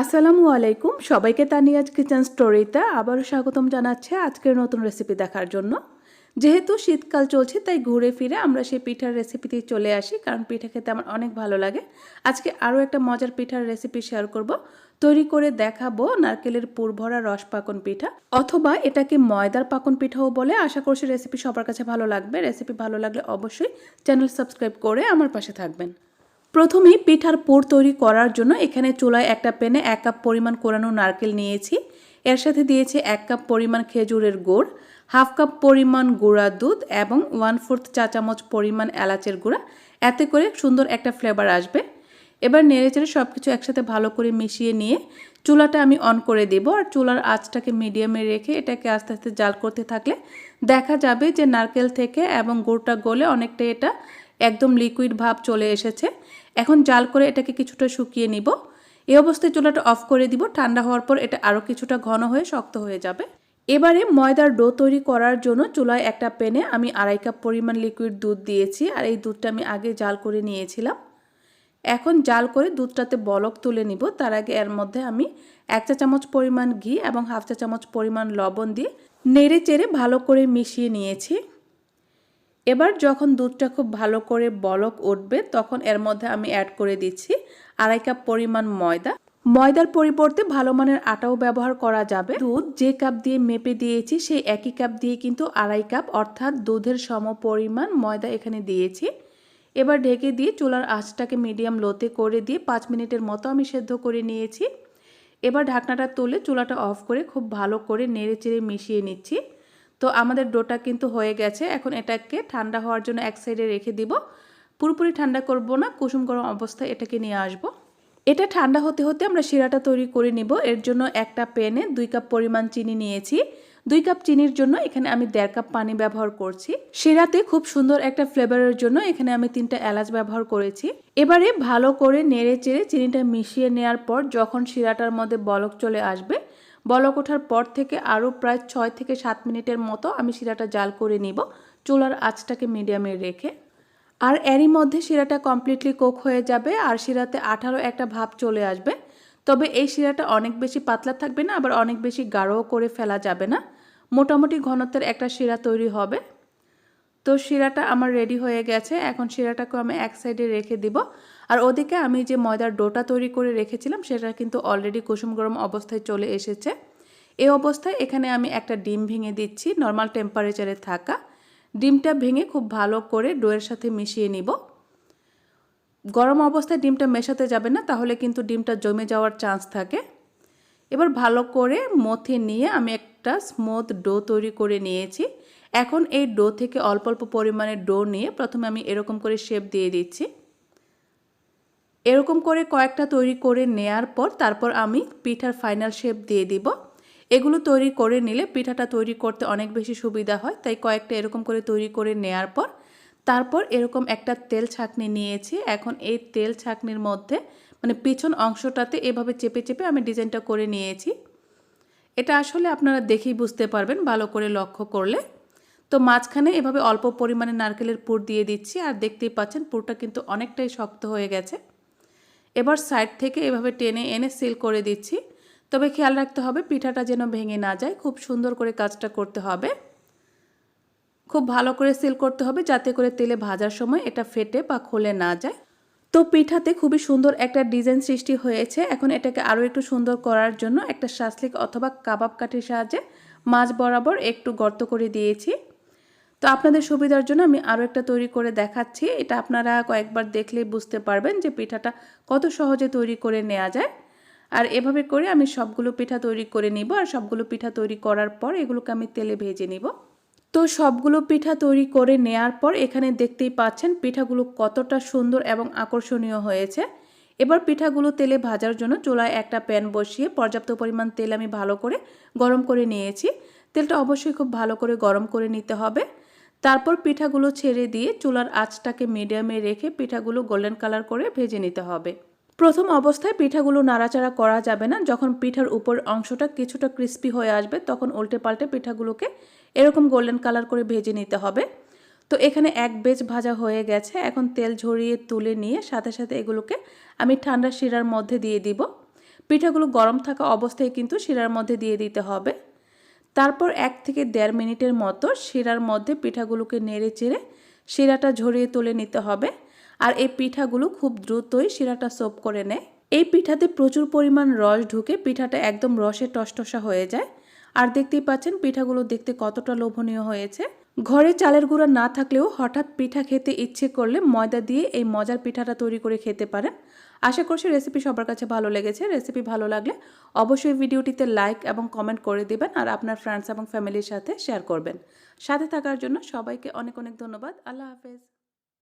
আসসালামু আলাইকুম। সবাইকে তানিয়াজ কিচেন স্টোরিতে আবারও স্বাগতম জানাচ্ছে আজকের নতুন রেসিপি দেখার জন্য। যেহেতু শীতকাল চলছে, তাই ঘুরে ফিরে আমরা সেই পিঠার রেসিপিতেই চলে আসি, কারণ পিঠা খেতে আমার অনেক ভালো লাগে। আজকে আরও একটা মজার পিঠার রেসিপি শেয়ার করব। তৈরি করে দেখাবো নারকেলের পুরভরা রস পাকন পিঠা, অথবা এটাকে ময়দার পাকন পিঠাও বলে। আশা করছি রেসিপি সবার কাছে ভালো লাগবে। রেসিপি ভালো লাগলে অবশ্যই চ্যানেল সাবস্ক্রাইব করে আমার পাশে থাকবেন। প্রথমেই পিঠার পুর তৈরি করার জন্য এখানে চুলায় একটা প্যানে এক কাপ পরিমাণ কোরানো নারকেল নিয়েছি। এর সাথে দিয়েছি এক কাপ পরিমাণ খেজুরের গুড়, হাফ কাপ পরিমাণ গুঁড়া দুধ এবং ওয়ান ফোর্থ চা চামচ পরিমাণ এলাচের গুঁড়া। এতে করে সুন্দর একটা ফ্লেভার আসবে। এবার নেড়ে চেড়ে সব কিছু একসাথে ভালো করে মিশিয়ে নিয়ে চুলাটা আমি অন করে দেব আর চুলার আঁচটাকে মিডিয়ামে রেখে এটাকে আস্তে আস্তে জাল করতে থাকলে দেখা যাবে যে নারকেল থেকে এবং গুড়টা গলে অনেকটা এটা একদম লিকুইড ভাব চলে এসেছে। এখন জাল করে এটাকে কিছুটা শুকিয়ে নিব। এই অবস্থায় চুলাটা অফ করে দিব। ঠান্ডা হওয়ার পর এটা আরও কিছুটা ঘন হয়ে শক্ত হয়ে যাবে। এবারে ময়দার ডো তৈরি করার জন্য চুলায় একটা প্যানে আমি আড়াই কাপ পরিমাণ লিকুইড দুধ দিয়েছি আর এই দুধটা আমি আগে জাল করে নিয়েছিলাম। এখন জাল করে দুধটাতে বলক তুলে নিব। তার আগে এর মধ্যে আমি এক চা চামচ পরিমাণ ঘি এবং হাফ চা চামচ পরিমাণ লবণ দিয়ে নেড়ে চেড়ে ভালো করে মিশিয়ে নিয়েছি। এবার যখন দুধটা খুব ভালো করে বলক উঠবে, তখন এর মধ্যে আমি অ্যাড করে দিচ্ছি আড়াই কাপ পরিমাণ ময়দা। ময়দার পরিবর্তে ভালো মানের আটাও ব্যবহার করা যাবে। দুধ যে কাপ দিয়ে মেপে দিয়েছি, সেই একই কাপ দিয়ে কিন্তু আড়াই কাপ অর্থাৎ দুধের সম পরিমাণ ময়দা এখানে দিয়েছি। এবার ঢেকে দিয়ে চুলার আঁচটাকে মিডিয়াম লোতে করে দিয়ে পাঁচ মিনিটের মতো আমি সেদ্ধ করে নিয়েছি। এবার ঢাকনাটা তুলে চুলাটা অফ করে খুব ভালো করে নেড়ে চেড়ে মিশিয়ে নিচ্ছি। তো আমাদের ডোটা কিন্তু হয়ে গেছে। এখন এটাকে ঠান্ডা হওয়ার জন্য এক সাইডে রেখে দিব। পুরোপুরি ঠান্ডা করব না, কুসুম গরম অবস্থায় এটাকে নিয়ে আসব। এটা ঠান্ডা হতে হতে আমরা শিরাটা তৈরি করে নিব। এর জন্য একটা প্যানে দুই কাপ পরিমাণ চিনি নিয়েছি। দুই কাপ চিনির জন্য এখানে আমি দেড় কাপ পানি ব্যবহার করছি। শিরাতে খুব সুন্দর একটা ফ্লেভারের জন্য এখানে আমি তিনটা এলাচ ব্যবহার করেছি। এবারে ভালো করে নেড়ে চেড়ে চিনিটা মিশিয়ে নেওয়ার পর যখন শিরাটার মধ্যে বলক চলে আসবে বলক ওঠার পর থেকে আরও প্রায় ছয় থেকে সাত মিনিটের মতো আমি শিরাটা জাল করে নিব চুলার আঁচটাকে মিডিয়ামে রেখে। আর এরই মধ্যে শিরাটা কমপ্লিটলি কোক হয়ে যাবে আর শিরাতে আঠারো একটা ভাব চলে আসবে। তবে এই শিরাটা অনেক বেশি পাতলা থাকবে না, আবার অনেক বেশি গাঢ়ও করে ফেলা যাবে না। মোটামুটি ঘনত্বের একটা শিরা তৈরি হবে। তো শিরাটা আমার রেডি হয়ে গেছে। এখন শিরাটাকে আমি এক সাইডে রেখে দিব। আর ওদিকে আমি যে ময়দার ডোটা তৈরি করে রেখেছিলাম, সেটা কিন্তু অলরেডি কুসুম গরম অবস্থায় চলে এসেছে। এই অবস্থায় এখানে আমি একটা ডিম ভেঙে দিচ্ছি নর্মাল টেম্পারেচারে থাকা। ডিমটা ভেঙে খুব ভালো করে ডোয়ের সাথে মিশিয়ে নিব। গরম অবস্থায় ডিমটা মেশাতে যাবে না, তাহলে কিন্তু ডিমটা জমে যাওয়ার চান্স থাকে। এবার ভালো করে মথে নিয়ে আমি একটা স্মুথ ডো তৈরি করে নিয়েছি। এখন এই ডো থেকে অল্প অল্প পরিমাণে ডো নিয়ে প্রথমে আমি এরকম করে শেপ দিয়ে দিচ্ছি। এরকম করে কয়েকটা তৈরি করে নেয়ার পর তারপর আমি পিঠার ফাইনাল শেপ দিয়ে দিব। এগুলো তৈরি করে নিলে পিঠাটা তৈরি করতে অনেক বেশি সুবিধা হয়, তাই কয়েকটা এরকম করে তৈরি করে নেয়ার পর তারপর এরকম একটা তেল ছাকনি নিয়েছি। এখন এই তেল ছাকনির মধ্যে মানে পিছন অংশটাতে এভাবে চেপে চেপে আমি ডিজাইনটা করে নিয়েছি। এটা আসলে আপনারা দেখেই বুঝতে পারবেন, ভালো করে লক্ষ্য করলে। তো মাঝখানে এভাবে অল্প পরিমাণে নারকেলের পুর দিয়ে দিচ্ছি, আর দেখতেই পাচ্ছেন পুরটা কিন্তু অনেকটাই শক্ত হয়ে গেছে। এবার সাইড থেকে এভাবে টেনে এনে সিল করে দিচ্ছি। তবে খেয়াল রাখতে হবে পিঠাটা যেন ভেঙে না যায়। খুব সুন্দর করে কাজটা করতে হবে। খুব ভালো করে সিল করতে হবে যাতে করে তেলে ভাজার সময় এটা ফেটে বা খোলে না যায়। তো পিঠাতে খুবই সুন্দর একটা ডিজাইন সৃষ্টি হয়েছে। এখন এটাকে আরও একটু সুন্দর করার জন্য একটা শাসলিক অথবা কাবাব কাঠির সাহায্যে মাছ বরাবর একটু গর্ত করে দিয়েছি। তো আপনাদের সুবিধার জন্য আমি আরও একটা তৈরি করে দেখাচ্ছি। এটা আপনারা কয়েকবার দেখলেই বুঝতে পারবেন যে পিঠাটা কত সহজে তৈরি করে নেওয়া যায়। আর এভাবে করে আমি সবগুলো পিঠা তৈরি করে নিব আর সবগুলো পিঠা তৈরি করার পর এগুলোকে আমি তেলে ভেজে নিব। তো সবগুলো পিঠা তৈরি করে নেয়ার পর এখানে দেখতেই পাচ্ছেন পিঠাগুলো কতটা সুন্দর এবং আকর্ষণীয় হয়েছে। এবার পিঠাগুলো তেলে ভাজার জন্য চুলায় একটা প্যান বসিয়ে পর্যাপ্ত পরিমাণ তেল আমি ভালো করে গরম করে নিয়েছি। তেলটা অবশ্যই খুব ভালো করে গরম করে নিতে হবে। তারপর পিঠাগুলো ছেড়ে দিয়ে চুলার আঁচটাকে মিডিয়ামে রেখে পিঠাগুলো গোল্ডেন কালার করে ভেজে নিতে হবে। প্রথম অবস্থায় পিঠাগুলো নাড়াচাড়া করা যাবে না। যখন পিঠার উপর অংশটা কিছুটা ক্রিস্পি হয়ে আসবে, তখন উল্টে পাল্টে পিঠাগুলোকে এরকম গোল্ডেন কালার করে ভেজে নিতে হবে। তো এখানে এক বেজ ভাজা হয়ে গেছে। এখন তেল ঝরিয়ে তুলে নিয়ে সাথে সাথে এগুলোকে আমি ঠান্ডা শিরার মধ্যে দিয়ে দিব। পিঠাগুলো গরম থাকা অবস্থায় কিন্তু শিরার মধ্যে দিয়ে দিতে হবে। তারপর এক থেকে দেড় মিনিটের মতো শিরার মধ্যে পিঠাগুলোকে নেড়ে চেড়ে শিরাটা ঝরিয়ে তুলে নিতে হবে। আর এই পিঠাগুলো খুব দ্রুতই শিরাটা সোপ করে নেয় এই পিঠাতে প্রচুর পরিমাণ রস ঢুকে পিঠাটা একদম রসে টসটসা হয়ে যায়। আর দেখতেই পাচ্ছেন পিঠাগুলো দেখতে কতটা লোভনীয় হয়েছে। ঘরে চালের গুঁড়া না থাকলেও হঠাৎ পিঠা খেতে ইচ্ছে করলে ময়দা দিয়ে এই মজার পিঠাটা তৈরি করে খেতে পারেন। আশা করছি রেসিপি সবার কাছে ভালো লেগেছে। রেসিপি ভালো লাগলে অবশ্যই ভিডিওটিতে লাইক এবং কমেন্ট করে দিবেন আর আপনার ফ্রেন্ডস এবং ফ্যামিলির সাথে শেয়ার করবেন। সাথে থাকার জন্য সবাইকে অনেক অনেক ধন্যবাদ। আল্লাহ হাফেজ।